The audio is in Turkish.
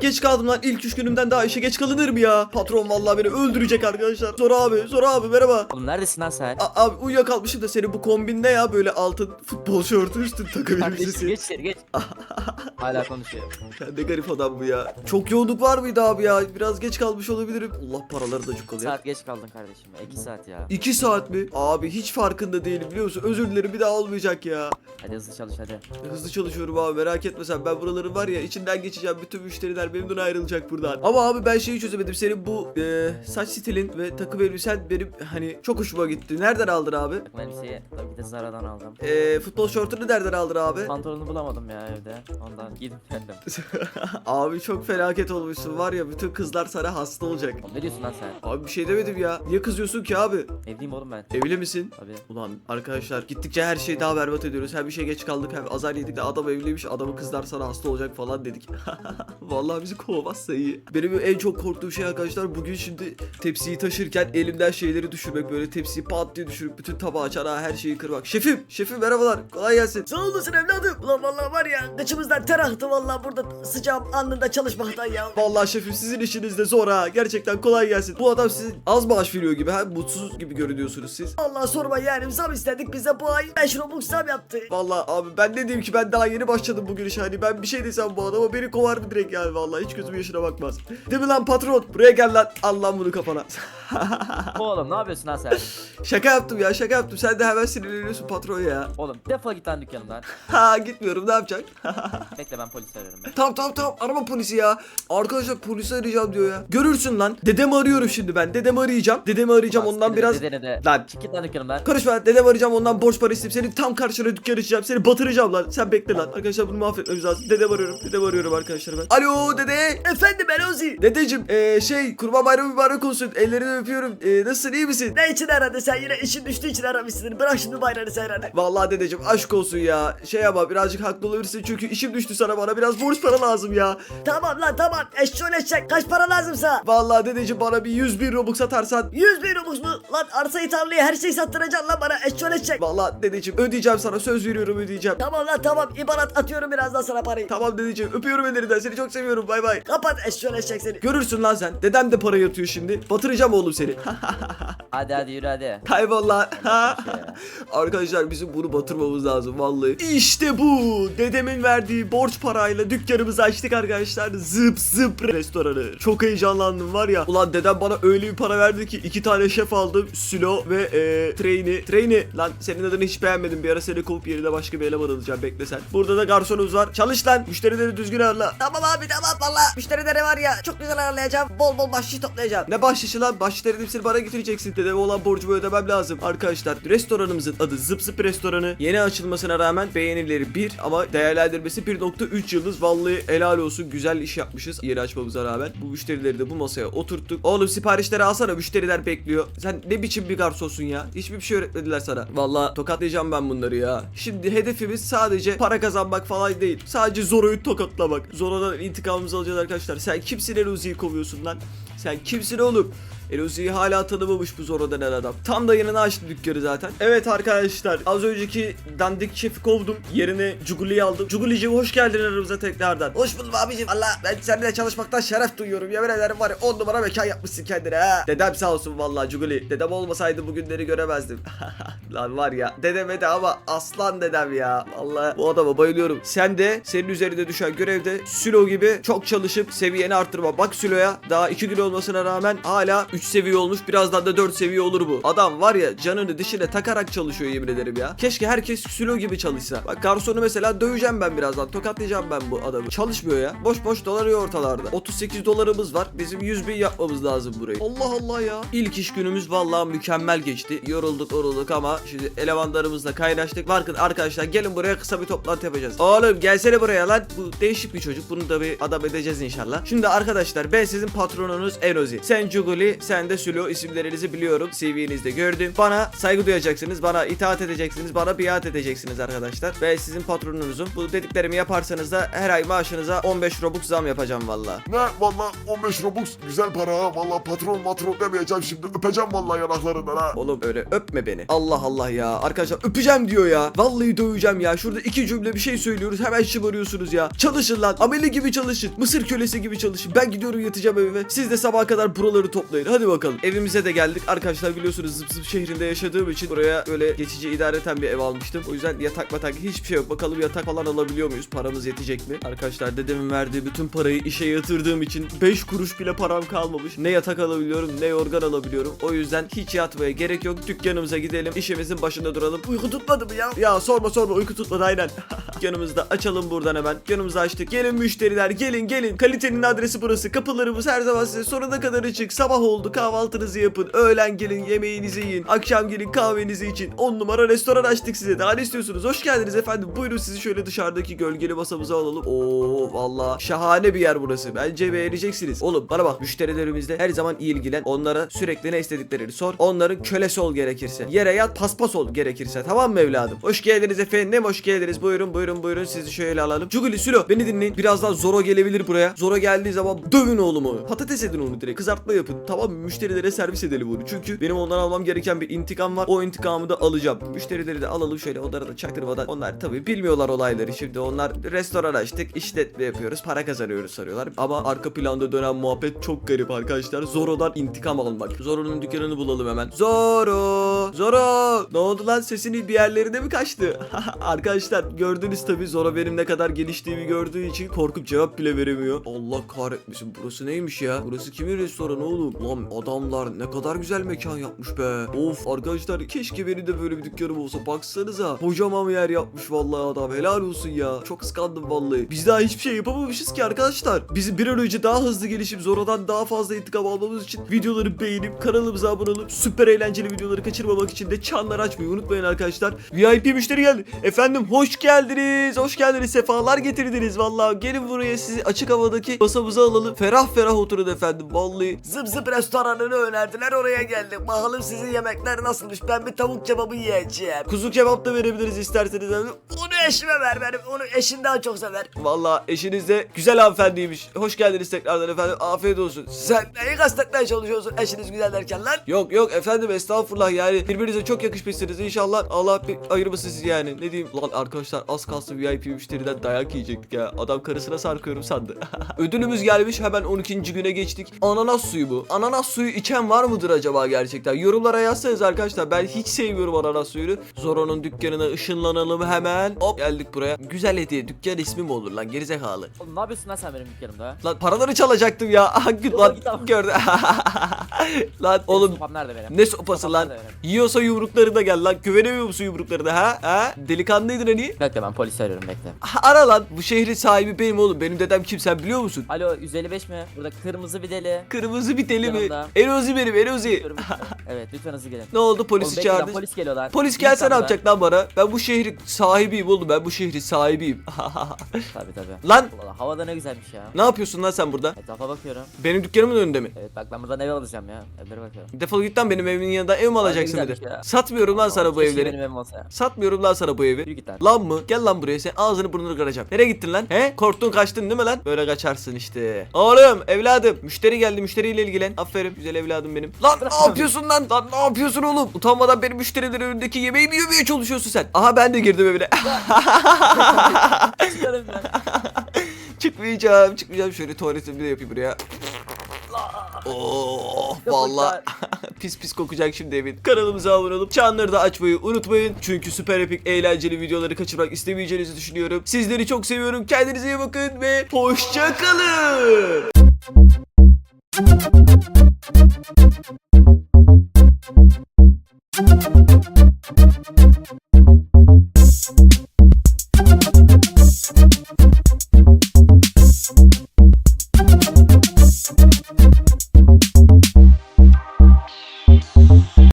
Geç kaldım lan. İlk üç günümden daha işe geç kalınır mı ya? Patron vallahi beni öldürecek arkadaşlar. Zor abi, Zor abi merhaba. Oğlum neredesin lan sen? A- abi uyuyakalmışım da senin bu kombinde ya böyle altın futbol şortu üstün takım Lan geç, elbisesi. geç içeri geç. Hala konuşuyor. Ya ne garip adam bu ya. Çok yoğunluk var mıydı abi ya? Biraz geç kalmış olabilirim. Allah paraları da Bir cukkalıyor. saat geç kaldın kardeşim. 2 saat ya. 2 saat mi? Abi hiç farkında değilim biliyor musun? Özür dilerim bir daha olmayacak ya. Hadi hızlı çalış hadi. Hızlı çalışıyorum abi merak etme sen. Ben buraların var ya içinden geçeceğim. Bütün müşteriler memnun ayrılacak buradan. Ama abi ben şeyi çözemedim. Senin bu e, saç stilin ve takım elbisen benim hani çok hoşuma gitti. Nereden aldın abi? Takım elbiseyi tabii ki de Zara'dan aldım. E, futbol şortunu nereden aldın abi? Pantolonu bulamadım ya evde. Ondan giydim kendim. abi çok felaket olmuşsun var ya bütün kızlar sana hasta olacak. Oğlum ne diyorsun lan sen? Abi bir şey demedim ya. Niye kızıyorsun ki abi? Evliyim oğlum ben. Evli misin? Tabii. Ulan arkadaşlar gittikçe her şeyi daha berbat ediyoruz. Hem bir şey geç kaldık hem azar yedik de adam evliymiş adamı kızlar sana hasta olacak falan dedik. Vallahi bizi kovamazsa iyi. Benim en çok korktuğum şey arkadaşlar bugün şimdi tepsiyi taşırken elimden şeyleri düşürmek böyle tepsiyi pat diye düşürüp bütün tabağı çanağı her şeyi kırmak. Şefim, şefim merhabalar kolay gelsin. Sağ olasın evladım. Ulan vallahi var ya kıçımızdan ter aktı vallahi burada sıcağım anında çalışmaktan ya. Vallahi şefim sizin işiniz de zor ha. Gerçekten kolay gelsin. Bu adam sizin az maaş veriyor gibi ha. Mutsuz gibi görünüyorsunuz siz. Vallahi sorma yani zam istedik bize bu ay 5 Robux zam yaptı. Vallahi abi ben ne diyeyim ki ben daha yeni başladım bugün işe hani ben bir şey desem bu adama beni kovar mı direkt yani vallahi hiç gözüm yaşına bakmaz. Değil mi lan patron? Buraya gel lan al lan bunu kafana. Oğlum ne yapıyorsun lan sen? şaka yaptım ya şaka yaptım sen de hemen sinirleniyorsun patron ya. Oğlum defol git lan dükkanımdan. Ha gitmiyorum ne yapacaksın? Bekle ben polis arıyorum ben. tamam tamam tamam arama polisi ya. Arkadaşlar polisi arayacağım diyor ya. Görürsün lan dedemi arıyorum şimdi ben dedemi arayacağım. Dedemi arayacağım Bak, ondan biraz... Dedene de. Lan Çık git lan dükkanımdan. Karışma dedem arayacağım ondan borç para isteyip seni tam karşına dükkan açacağım seni batıracağım lan sen bekle lan arkadaşlar bunu mahvetmemiz lazım dedem arıyorum dedem arıyorum arkadaşlar ben Alo dede Efendim ben Ozi. Dedeciğim eee şey kurban bayramı mübarek olsun ellerini öpüyorum Eee, nasılsın iyi misin? Ne için aradın sen yine işin düştüğü için aramışsın. Bırak şimdi bayrağını sen hadi. Vallahi dedeciğim aşk olsun ya şey ama birazcık haklı olabilirsin çünkü işim düştü sana bana biraz borç para lazım ya Tamam lan tamam eşşoğlu eşek kaç para lazımsa. Vallahi dedeciğim bana bir 100 bin robux satarsan 100 bin Robux mu? Lan arsayı tarlayı her şeyi sattıracaksın lan bana eşşoğlu eşek. Vallahi dedeciğim ödeyeceğim sana söz veriyorum ödeyeceğim Tamam lan tamam ibarat atıyorum birazdan sana parayı. Tamam dedeciğim öpüyorum ellerinden seni çok seviyorum bay bay Kapat eşşoğlu eşek seni. Görürsün lan sen dedem de para yatıyor şimdi batıracağım oğlum seni Hadi hadi yürü hadi. Kaybollar. Arkadaşlar bizim bunu batırmamız lazım vallahi. İşte bu. Dedemin verdiği borç parayla dükkanımızı açtık arkadaşlar. Zıp zıp restoranı. Çok heyecanlandım var ya. Ulan dedem bana öyle bir para verdi ki iki tane şef aldım. Sülo ve e, Train'i. Train'i lan senin adını hiç beğenmedim. Bir ara seni kovup yerine başka bir eleman alacağım. Bekle sen. Burada da garsonumuz var. Çalış lan. Müşterileri düzgün ağırla. Tamam abi tamam valla müşterilere var ya çok güzel ayarlayacağım bol bol bahşiş toplayacağım. Ne bahşişi lan? Bahşişlerin hepsini bana getireceksin. Dedeme olan borcumu ödemem lazım. Arkadaşlar restoranımızın adı Zıp Zıp Restoranı. Yeni açılmasına rağmen beğenileri 1 ama değerlendirmesi 1.3 yıldız. Vallahi helal olsun. Güzel iş yapmışız yeni açmamıza rağmen. Bu müşterileri de bu masaya oturttuk. Oğlum siparişleri alsana müşteriler bekliyor. Sen ne biçim bir garsonsun ya? Hiçbir şey öğretmediler sana. Vallahi tokatlayacağım ben bunları ya. Şimdi hedefimiz sadece para kazanmak falan değil. Sadece Zoro'yu tokatlamak. Zoro'dan intikamımızı alacağız arkadaşlar. Sen kimsin Eluzi'yi kovuyorsun lan? Sen kimsin oğlum? Eluzi'yi hala tanımamış bu Zoro denen adam. Tam da yanına açtı dükkanı zaten. Evet arkadaşlar az önceki dandik şefi kovdum. Yerine Cuguli'yi aldım. Cuguli'ciğim hoş geldin aramıza tekrardan. Hoş buldum abicim valla ben seninle çalışmaktan şeref duyuyorum yemin ederim var ya 10 numara mekan yapmışsın kendine ha. Dedem sağ olsun vallahi Cuguli. Dedem olmasaydı bugünleri göremezdim. Lan var ya dedeme de ama aslan dedem ya. Vallahi bu adama bayılıyorum. Sen de senin üzerinde düşen görevde Sülo gibi çok çalışıp seviyeni arttırma. Bak Sülo'ya daha 2 gün olmasına rağmen hala 3 seviye olmuş. Birazdan da 4 seviye olur bu. Adam var ya canını dişine takarak çalışıyor yemin ederim ya. Keşke herkes Sülo gibi çalışsa. Bak garsonu mesela döveceğim ben birazdan. Tokatlayacağım ben bu adamı. Çalışmıyor ya. Boş boş dolanıyor ortalarda. 38 dolarımız var. Bizim 100 bin yapmamız lazım burayı. Allah Allah ya. İlk iş günümüz vallahi mükemmel geçti. Yorulduk yorulduk ama şimdi elemanlarımızla kaynaştık. Bakın arkadaşlar gelin buraya kısa bir toplantı yapacağız. Oğlum gelsene buraya lan. Bu değişik bir çocuk. Bunu da bir adam edeceğiz inşallah. Şimdi arkadaşlar ben sizin patronunuz Enozi. Sen Cuguli, sen de Sülo isimlerinizi biliyorum. CV'nizde gördüm. Bana saygı duyacaksınız. Bana itaat edeceksiniz. Bana biat edeceksiniz arkadaşlar. Ve sizin patronunuzum. Bu dediklerimi yaparsanız da her ay maaşınıza 15 Robux zam yapacağım valla. Ne valla 15 Robux güzel para ha. Valla patron matron demeyeceğim şimdi. Öpeceğim valla yanaklarından ha. Oğlum öyle öpme beni. Allah Allah ya. Arkadaşlar öpeceğim diyor ya. Vallahi döveceğim ya. Şurada iki cümle bir şey söylüyoruz. Hemen şımarıyorsunuz ya. Çalışın lan. Ameli gibi çalışın. Mısır kölesi gibi çalışın. Ben gidiyorum yatacağım evime. Siz de sabaha kadar buraları toplayın. Hadi bakalım. Evimize de geldik. Arkadaşlar biliyorsunuz zıp zıp şehrinde yaşadığım için buraya böyle geçici idareten bir ev almıştım. O yüzden yatak matak hiçbir şey yok. Bakalım yatak falan alabiliyor muyuz? Paramız yetecek mi? Arkadaşlar dedemin verdiği bütün parayı işe yatırdığım için 5 kuruş bile param kalmamış. Ne yatak alabiliyorum ne yorgan alabiliyorum. O yüzden hiç yatmaya gerek yok. Dükkanımıza gidelim. işimizin başında duralım. Uyku tutmadı mı ya? Ya sorma sorma uyku tutmadı aynen. Dükkanımızda açalım buradan hemen. Dükkanımızı açtık. Gelin müşteriler gelin gelin. Kalitenin adresi burası. Kapılarımız her zaman size sonuna kadar açık. Sabah oldu kahvaltınızı yapın. Öğlen gelin yemeğinizi yiyin. Akşam gelin kahvenizi için. 10 numara restoran açtık size. Daha ne istiyorsunuz? Hoş geldiniz efendim. Buyurun sizi şöyle dışarıdaki gölgeli masamıza alalım. Oo valla şahane bir yer burası. Bence beğeneceksiniz. Oğlum bana bak müşterilerimizle her zaman ilgilen. Onlara sürekli ne istediklerini sor. Onların kölesi ol gerekirse. Yere yat paspas ol gerekirse. Tamam mı evladım? Hoş geldiniz efendim. Hoş geldiniz. Buyurun buyurun buyurun. Sizi şöyle alalım. Cuguli Sülo beni dinleyin. Birazdan Zoro gelebilir buraya. Zoro geldiği zaman dövün oğlumu. Patates edin onu direkt. Kızartma yapın. Tamam? Müşterilere servis edelim bunu. Çünkü benim ondan almam gereken bir intikam var. O intikamı da alacağım. Müşterileri de alalım şöyle onlara da çaktırmadan. Onlar tabii bilmiyorlar olayları. Şimdi onlar restoran açtık. işletme yapıyoruz. Para kazanıyoruz sanıyorlar. Ama arka planda dönen muhabbet çok garip arkadaşlar. Zoro'dan intikam almak. Zoro'nun dükkanını bulalım hemen. Zoro! Zoro! Ne oldu lan sesini bir yerlerine mi kaçtı? arkadaşlar gördünüz tabii Zoro benim ne kadar geliştiğimi gördüğü için korkup cevap bile veremiyor. Allah kahretmesin. Burası neymiş ya? Burası kimin restoranı oğlum? Lan adamlar ne kadar güzel mekan yapmış be. Of arkadaşlar keşke benim de böyle bir dükkanım olsa. Baksanıza. Kocaman bir yer yapmış vallahi adam. Helal olsun ya. Çok kıskandım vallahi. Biz daha hiçbir şey yapamamışız ki arkadaşlar. Bizim bir an önce daha hızlı gelişip Zoro'dan daha fazla intikam almamız için videoları beğenip kanalımıza abone olup süper eğlenceli videoları kaçırmamak için de çanları açmayı unutmayın arkadaşlar. VIP müşteri geldi. Efendim hoş geldiniz. Hoş geldiniz. Sefalar getirdiniz vallahi. Gelin buraya sizi açık havadaki masamıza alalım. Ferah ferah oturun efendim. Vallahi Zıp zıp restoranını önerdiler oraya geldik. Bakalım sizin yemekler nasılmış. Ben bir tavuk kebabı yiyeceğim. kuzu kebap da verebiliriz isterseniz. Onu eşime ver benim. Onu eşim daha çok sever. Vallahi eşiniz de güzel hanımefendiymiş. Hoş geldiniz tekrardan efendim. Afiyet olsun. Sen neyi kastetmeye çalışıyorsun eşiniz güzel derken lan? Yok yok efendim estağfurullah yani birbirinize çok yakışmışsınız inşallah Allah bir ayırmasın sizi yani ne diyeyim lan arkadaşlar az kalsın VIP müşteriden dayak yiyecektik ya adam karısına sarkıyorum sandı ödülümüz gelmiş hemen 12. güne geçtik ananas suyu bu ananas suyu içen var mıdır acaba gerçekten yorumlara yazsanız arkadaşlar ben hiç sevmiyorum ananas suyunu Zoro'nun dükkanına ışınlanalım hemen hop geldik buraya güzel hediye dükkan ismi mi olur lan gerizekalı Oğlum ne yapıyorsun lan sen benim dükkanımda? Lan paraları çalacaktım ya. Hangi lan gördü. lan oğlum Sopam nerede benim? ne sopası Sopam lan? nerede? Yiyorsa yumrukları da gel lan. Güvenemiyor musun yumruklarına ha? Ha? Delikanlıydın hani. Bekle ben polis arıyorum bekle. Ha, Ara lan. Bu şehrin sahibi benim oğlum. Benim dedem kim sen biliyor musun? Alo 155 mi? Burada kırmızı bir deli. Kırmızı bir deli mi? Elozi benim Elozi. Evet lütfen hızlı gelin. Ne oldu Oğlum polisi lan, çağırdı. Polis geliyor lan. Polis gelse ne yapacak lan bana? Ben bu şehrin sahibiyim oğlum. Ben bu şehrin sahibiyim. Tabii tabii. lan Valla havada ne güzelmiş ya. ne yapıyorsun lan sen burada? Etrafa bakıyorum. Benim dükkanımın önünde mi? Evet bak ben buradan ev alacağım ya. Evlere bakıyorum. Defol git lan benim evimin yanında ev mi alacaksın bir de? Satmıyorum lan sana bu evleri. Satmıyorum lan sana bu evi. Lan mı? Gel lan buraya sen ağzını burnunu kıracağım. Nereye gittin lan? He? Korktun kaçtın değil mi lan? Böyle kaçarsın işte. Oğlum evladım. Müşteri geldi müşteriyle ilgilen. Aferin güzel evladım benim. Lan ne yapıyorsun lan? Lan ne yapıyorsun oğlum? Utanmadan benim müşterilerin önündeki yemeği mi yemeye çalışıyorsun sen? Aha ben de girdim evine. Çıkarım ben. çıkmayacağım çıkmayacağım. Şöyle tuvaletimi de yapayım buraya. Oh vallahi pis pis kokacak şimdi evin. Kanalımıza abone olup çanları da açmayı unutmayın. Çünkü süper epik eğlenceli videoları kaçırmak istemeyeceğinizi düşünüyorum. Sizleri çok seviyorum. Kendinize iyi bakın ve hoşça kalın.